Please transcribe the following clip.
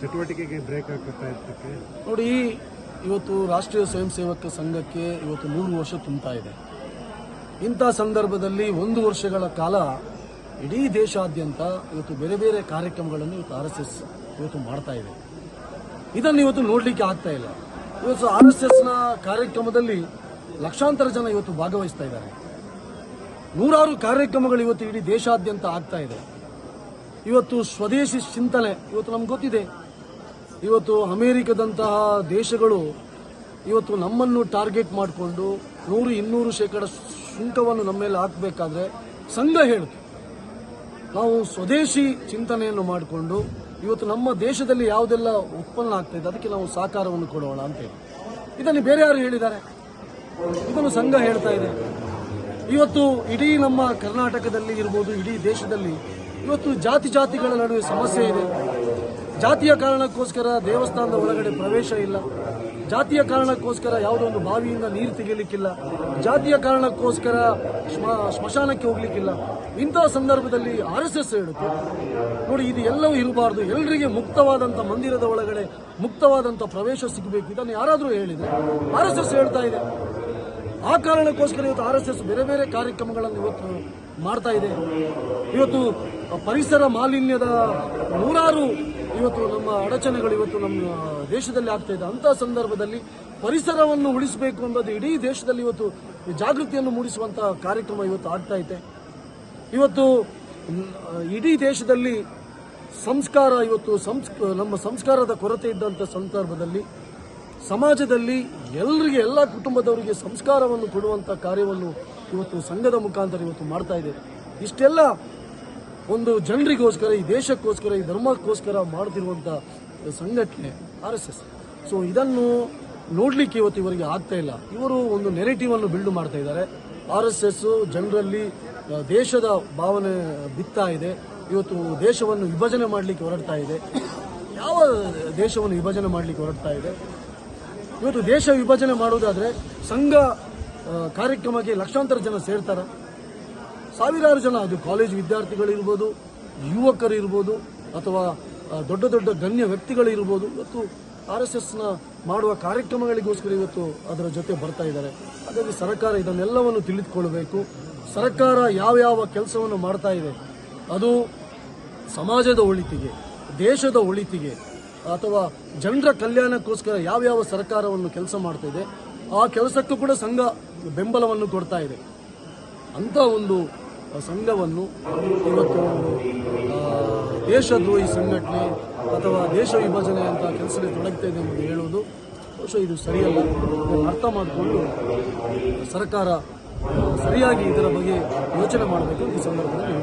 ಚಟುವಟಿಕೆಗೆ ಬ್ರೇಕ್ ಹಾಕುತ್ತಾ ಇರ್ತಕ್ಕೆ ನೋಡಿ ಇವತ್ತು ರಾಷ್ಟ್ರೀಯ ಸ್ವಯಂ ಸೇವಕ ಸಂಘಕ್ಕೆ ಇವತ್ತು ನೂರು ವರ್ಷ ತುಂಬ್ತಾ ಇದೆ. ಇಂಥ ಸಂದರ್ಭದಲ್ಲಿ ಒಂದು ವರ್ಷಗಳ ಕಾಲ ಇಡೀ ದೇಶಾದ್ಯಂತ ಇವತ್ತು ಬೇರೆ ಬೇರೆ ಕಾರ್ಯಕ್ರಮಗಳನ್ನು ಇವತ್ತು ಆರ್ ಎಸ್ ಎಸ್ ಇವತ್ತು ಮಾಡ್ತಾ ಇದೆ. ಇದನ್ನು ಇವತ್ತು ನೋಡಲಿಕ್ಕೆ ಆಗ್ತಾ ಇಲ್ಲ. ಇವತ್ತು ಆರ್ ಎಸ್ ಎಸ್ನ ಕಾರ್ಯಕ್ರಮದಲ್ಲಿ ಲಕ್ಷಾಂತರ ಜನ ಇವತ್ತು ಭಾಗವಹಿಸ್ತಾ ಇದ್ದಾರೆ. ನೂರಾರು ಕಾರ್ಯಕ್ರಮಗಳು ಇವತ್ತು ಇಡೀ ದೇಶಾದ್ಯಂತ ಆಗ್ತಾ ಇದೆ. ಇವತ್ತು ಸ್ವದೇಶಿ ಚಿಂತನೆ, ಇವತ್ತು ನಮ್ಗೆ ಗೊತ್ತಿದೆ. ಇವತ್ತು ಅಮೇರಿಕದಂತಹ ದೇಶಗಳು ಇವತ್ತು ನಮ್ಮನ್ನು ಟಾರ್ಗೆಟ್ ಮಾಡಿಕೊಂಡು ನೂರು, ಇನ್ನೂರು ಶೇಕಡ ಸುಂಕವನ್ನು ನಮ್ಮ ಮೇಲೆ ಹಾಕಬೇಕಾದ್ರೆ ಸಂಘ ಹೇಳಿತು. ನಾವು ಸ್ವದೇಶಿ ಚಿಂತನೆಯನ್ನು ಮಾಡಿಕೊಂಡು ಇವತ್ತು ನಮ್ಮ ದೇಶದಲ್ಲಿ ಯಾವುದೆಲ್ಲ ಉತ್ಪನ್ನ ಆಗ್ತಾಯಿದೆ ಅದಕ್ಕೆ ನಾವು ಸಹಕಾರವನ್ನು ಕೊಡೋಣ ಅಂತೇಳಿ ಇದನ್ನು ಬೇರೆ ಯಾರು ಹೇಳಿದ್ದಾರೆ? ಇದನ್ನು ಸಂಘ ಹೇಳ್ತಾ ಇದೆ. ಇವತ್ತು ಇಡೀ ನಮ್ಮ ಕರ್ನಾಟಕದಲ್ಲಿ ಇರ್ಬೋದು, ಇಡೀ ದೇಶದಲ್ಲಿ ಇವತ್ತು ಜಾತಿ ಜಾತಿಗಳ ನಡುವೆ ಸಮಸ್ಯೆ ಇದೆ. ಜಾತಿಯ ಕಾರಣಕ್ಕೋಸ್ಕರ ದೇವಸ್ಥಾನದ ಒಳಗಡೆ ಪ್ರವೇಶ ಇಲ್ಲ. ಜಾತಿಯ ಕಾರಣಕ್ಕೋಸ್ಕರ ಯಾವುದೋ ಒಂದು ಬಾವಿಯಿಂದ ನೀರು ತೆಗಿಲಿಕ್ಕಿಲ್ಲ. ಜಾತಿಯ ಕಾರಣಕ್ಕೋಸ್ಕರ ಸ್ಮಶಾನಕ್ಕೆ ಹೋಗ್ಲಿಕ್ಕಿಲ್ಲ. ಇಂತಹ ಸಂದರ್ಭದಲ್ಲಿ ಆರ್ ಎಸ್ ಎಸ್ ಹೇಳುತ್ತೆ. ನೋಡಿ, ಇದು ಎಲ್ಲವೂ ಇರಬಾರ್ದು. ಎಲ್ಲರಿಗೆ ಮುಕ್ತವಾದಂಥ ಮಂದಿರದ ಒಳಗಡೆ ಮುಕ್ತವಾದಂಥ ಪ್ರವೇಶ ಸಿಗಬೇಕು. ಇದನ್ನು ಯಾರಾದರೂ ಹೇಳಿದೆ ಆರ್ ಎಸ್ ಎಸ್ ಹೇಳ್ತಾ ಇದೆ. ಆ ಕಾರಣಕ್ಕೋಸ್ಕರ ಇವತ್ತು ಆರ್ ಎಸ್ ಎಸ್ ಬೇರೆ ಬೇರೆ ಕಾರ್ಯಕ್ರಮಗಳನ್ನು ಇವತ್ತು ಮಾಡ್ತಾ ಇದೆ. ಇವತ್ತು ಪರಿಸರ ಮಾಲಿನ್ಯದ ನೂರಾರು ಇವತ್ತು ನಮ್ಮ ಅಡಚಣೆಗಳು ಇವತ್ತು ನಮ್ಮ ದೇಶದಲ್ಲಿ ಆಗ್ತಾ ಇದೆ. ಅಂತಹ ಸಂದರ್ಭದಲ್ಲಿ ಪರಿಸರವನ್ನು ಉಳಿಸಬೇಕು ಅನ್ನೋದು ಇಡೀ ದೇಶದಲ್ಲಿ ಇವತ್ತು ಜಾಗೃತಿಯನ್ನು ಮೂಡಿಸುವಂತಹ ಕಾರ್ಯಕ್ರಮ ಇವತ್ತು ಆಗ್ತಾ ಇದೆ. ಇವತ್ತು ಇಡೀ ದೇಶದಲ್ಲಿ ಸಂಸ್ಕಾರ, ಇವತ್ತು ಸಂಸ್ ನಮ್ಮ ಸಂಸ್ಕಾರದ ಕೊರತೆ ಇದ್ದಂಥ ಸಂದರ್ಭದಲ್ಲಿ ಸಮಾಜದಲ್ಲಿ ಎಲ್ಲರಿಗೆ ಎಲ್ಲ ಕುಟುಂಬದವರಿಗೆ ಸಂಸ್ಕಾರವನ್ನು ಕೊಡುವಂಥ ಕಾರ್ಯವನ್ನು ಇವತ್ತು ಸಂಘದ ಮುಖಾಂತರ ಇವತ್ತು ಮಾಡ್ತಾ ಇದೆ. ಇಷ್ಟೆಲ್ಲ ಒಂದು ಜನರಿಗೋಸ್ಕರ, ಈ ದೇಶಕ್ಕೋಸ್ಕರ, ಈ ಧರ್ಮಕ್ಕೋಸ್ಕರ ಮಾಡ್ತಿರುವಂಥ ಸಂಘಟನೆ ಆರ್ ಎಸ್ ಎಸ್. ಸೊ ಇದನ್ನು ನೋಡಲಿಕ್ಕೆ ಇವತ್ತು ಇವರಿಗೆ ಆಗ್ತಾ ಇಲ್ಲ. ಇವರು ಒಂದು ನೆರೆಟಿವ್ ಅನ್ನು ಬಿಲ್ಡ್ ಮಾಡ್ತಾ ಇದ್ದಾರೆ. ಆರ್ ಎಸ್ ಎಸ್ ಜನರಲ್ಲಿ ದೇಶದ ಭಾವನೆ ಬಿತ್ತಾ ಇದೆ. ಇವತ್ತು ದೇಶವನ್ನು ವಿಭಜನೆ ಮಾಡಲಿಕ್ಕೆ ಹೊರಡ್ತಾ ಇದೆ. ಯಾವ ದೇಶವನ್ನು ವಿಭಜನೆ ಮಾಡಲಿಕ್ಕೆ ಹೊರಡ್ತಾ ಇದೆ? ಇವತ್ತು ದೇಶ ವಿಭಜನೆ ಮಾಡುವುದಾದ್ರೆ ಸಂಘ ಕಾರ್ಯಕ್ರಮಕ್ಕೆ ಲಕ್ಷಾಂತರ ಜನ ಸೇರ್ತಾರ. ಸಾವಿರಾರು ಜನ, ಅದು ಕಾಲೇಜು ವಿದ್ಯಾರ್ಥಿಗಳಿರ್ಬೋದು ಯುವಕರು ಇರ್ಬೋದು ಅಥವಾ ದೊಡ್ಡ ದೊಡ್ಡ ಗಣ್ಯ ವ್ಯಕ್ತಿಗಳು ಇರ್ಬೋದು ಇವತ್ತು ಆರ್ ಎಸ್ ಎಸ್ನ ಮಾಡುವ ಕಾರ್ಯಕ್ರಮಗಳಿಗೋಸ್ಕರ ಇವತ್ತು ಅದರ ಜೊತೆ ಬರ್ತಾ ಇದ್ದಾರೆ. ಹಾಗಾಗಿ ಸರ್ಕಾರ ಇದನ್ನೆಲ್ಲವನ್ನು ತಿಳಿದುಕೊಳ್ಬೇಕು ಸರ್ಕಾರ ಯಾವ ಕೆಲಸವನ್ನು ಮಾಡ್ತಾ ಇದೆ, ಅದು ಸಮಾಜದ ಒಳಿತಿಗೆ, ದೇಶದ ಒಳಿತಿಗೆ ಅಥವಾ ಜನರ ಕಲ್ಯಾಣಕ್ಕೋಸ್ಕರ ಯಾವ್ಯಾವ ಸರ್ಕಾರವನ್ನು ಕೆಲಸ ಮಾಡ್ತಾ ಇದೆ, ಆ ಕೆಲಸಕ್ಕೂ ಕೂಡ ಸಂಘ ಬೆಂಬಲವನ್ನು ಕೊಡ್ತಾ ಇದೆ. ಅಂತ ಒಂದು ಸಂಘವನ್ನು ಇವತ್ತು ದೇಶದ್ರೋಹಿ ಸಂಘಟನೆ ಅಥವಾ ದೇಶ ವಿಭಜನೆ ಅಂತ ಕೆಲಸದಲ್ಲಿ ತೊಡಗ್ತಾ ಇದೆ ಎಂದು ಹೇಳುವುದು ಬಹುಶಃ ಇದು ಸರಿಯಲ್ಲ. ಅರ್ಥ ಮಾಡಿಕೊಂಡು ಸರ್ಕಾರ ಸರಿಯಾಗಿ ಇದರ ಬಗ್ಗೆ ಯೋಚನೆ ಮಾಡಬೇಕು ಈ ಸಂದರ್ಭದಲ್ಲಿ